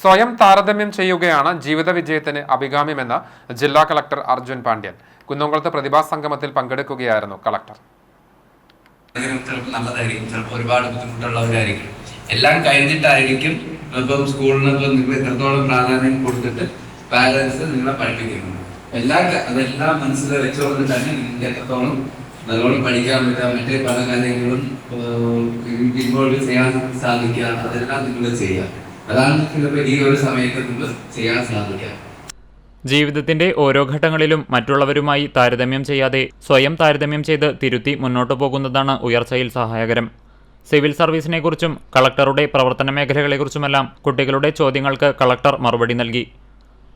സ്വയം താരതമ്യം ചെയ്യുകയാണ് ജീവിത വിജയത്തിന് അഭികാമ്യമെന്ന് ജില്ലാ കളക്ടർ അർജുൻ പാണ്ഡ്യൻ. കുന്നംകുളത്ത് പ്രതിഭാ സംഗമത്തിൽ പങ്കെടുക്കുകയായിരുന്നു കളക്ടർ. നല്ലതായിരിക്കും. ചിലപ്പോൾ ഒരുപാട് ബുദ്ധിമുട്ടുള്ളവരായിരിക്കും. എല്ലാം കഴിഞ്ഞിട്ടായിരിക്കും ഇപ്പം സ്കൂളിന് ഇപ്പം നിങ്ങൾ എത്രത്തോളം പ്രാധാന്യം കൊടുത്തിട്ട് പാരൻസ് നിങ്ങളെ പഠിപ്പിക്കുന്നു എല്ലാ അതെല്ലാം മനസ്സിൽ വെച്ചുകൊണ്ട് തന്നെ നിങ്ങൾക്ക് എത്രത്തോളം നല്ലോണം പഠിക്കാൻ പറ്റുക മറ്റേ പല കാര്യങ്ങളും ഇൻവോൾവ് ചെയ്യാൻ സാധിക്കുക അതെല്ലാം നിങ്ങൾ ചെയ്യുക. അതാണ് ചിലപ്പോൾ ഈ ഒരു സമയത്ത് ചെയ്യാൻ സാധിക്കുക. ജീവിതത്തിന്റെ ഓരോ ഘട്ടങ്ങളിലും മറ്റുള്ളവരുമായി താരതമ്യം ചെയ്യാതെ സ്വയം താരതമ്യം ചെയ്ത് തിരുത്തി മുന്നോട്ടു പോകുന്നതാണ് ഉയർച്ചയിൽ സഹായകരം. സിവിൽ സർവീസിനെക്കുറിച്ചും കളക്ടറുടെ പ്രവർത്തന മേഖലകളെക്കുറിച്ചുമെല്ലാം കുട്ടികളുടെ ചോദ്യങ്ങൾക്ക് കളക്ടർ മറുപടി നൽകി.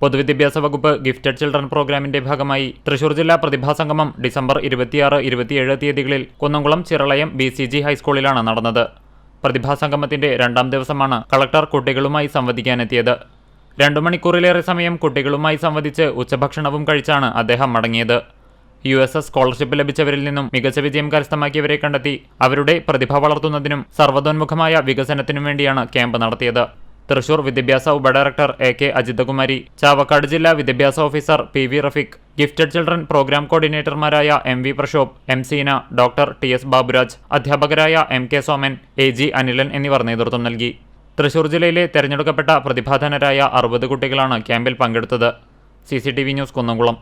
പൊതുവിദ്യാഭ്യാസ വകുപ്പ് ഗിഫ്റ്റഡ് ചിൽഡ്രൻ പ്രോഗ്രാമിന്റെ ഭാഗമായി തൃശൂർ ജില്ലാ പ്രതിഭാസംഗമം ഡിസംബർ ഇരുപത്തിയാറ് ഇരുപത്തിയേഴ് തീയതികളിൽ കുന്നംകുളം ചിറളയം ബി ഹൈസ്കൂളിലാണ് നടന്നത്. പ്രതിഭാസംഗമത്തിന്റെ രണ്ടാം ദിവസമാണ് കളക്ടർ കുട്ടികളുമായി സംവദിക്കാനെത്തിയത്. രണ്ടു മണിക്കൂറിലേറെ സമയം കുട്ടികളുമായി സംവദിച്ച് ഉച്ചഭക്ഷണവും കഴിച്ചാണ് അദ്ദേഹം മടങ്ങിയത്. യു എസ് എസ് സ്കോളർഷിപ്പ് ലഭിച്ചവരിൽ നിന്നും മികച്ച വിജയം കരസ്ഥമാക്കിയവരെ കണ്ടെത്തി അവരുടെ പ്രതിഭ വളർത്തുന്നതിനും സർവതോന്മുഖമായ വികസനത്തിനും വേണ്ടിയാണ് ക്യാമ്പ് നടത്തിയത്. തൃശൂർ വിദ്യാഭ്യാസ ഉപഡയറക്ടർ എ കെ അജിതകുമാരി ചാവക്കാട് ജില്ലാ വിദ്യാഭ്യാസ officer P V Rafeeq gifted children program കോർഡിനേറ്റർമാരായ M V Prashobh M Seena doctor T S Baburaj അധ്യാപകരായ M K Soman A G Anilan എന്നിവർ നേതൃത്വം നൽകി. തൃശൂർ ജില്ലയിലെ തെരഞ്ഞെടുക്കപ്പെട്ട പ്രതിഭാധനരായ അറുപത് കുട്ടികളാണ് ക്യാമ്പിൽ പങ്കെടുത്തത്. C News Kunnamkulam.